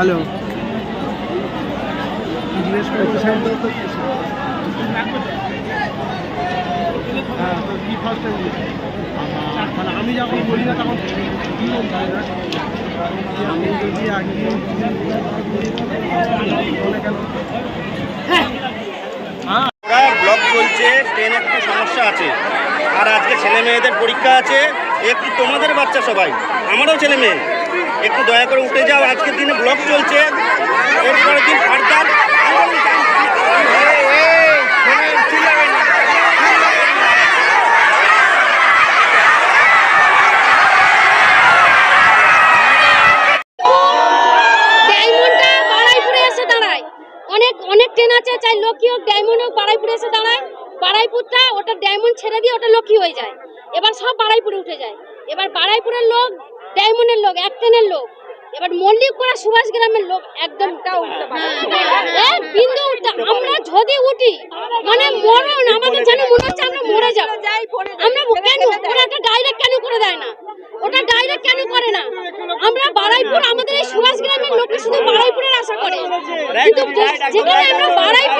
Hello. আমি যখন বলি না তখন আমি যদি ব্লক চলছে ট্রেন একটু সমস্যা আছে? আর আজকে ছেলে মেয়েদের পরীক্ষা আছে। একটু তোমাদের বাচ্চা সবাই? আমারও ছেলে মেয়ে। একটু দয়া করে উঠে যাও, আজকের দিনে ব্লক চলছে। এরপরের দিন দাঁড়ায়। অনেক অনেক ট্রেন আছে, চাই লক্ষ্মী হোক ডায়মন্ড হোক বারাইপুরে এসে দাঁড়ায়। বারাইপুরটা ওটা ডায়মন্ড ছেড়ে দিয়ে ওটা লক্ষ্মী হয়ে যায়। এবার সব বারাইপুরে উঠে যায়। এবার বারাইপুরের লোক ডায়মন্ডের লোক এক ট্রেনের লোক। এবার মল্লিকপুরা সুভাষ গ্রামের লোক একদম বিন্দু উঠতে আমরা যদি উঠি মানে মরণ আমাদের যেন মনে হচ্ছে আমরা মরে যাব। আমরা কেন ওরা একটা ডাইরেক্ট কেন করে দেয় না? ওটা ডাইরেক্ট কেন করে না? আমরা বারাইপুর আমাদের এই সুভাষ গ্রামের লোক শুধু বারাইপুরের আশা করে। কিন্তু যেখানে আমরা বারাইপুরে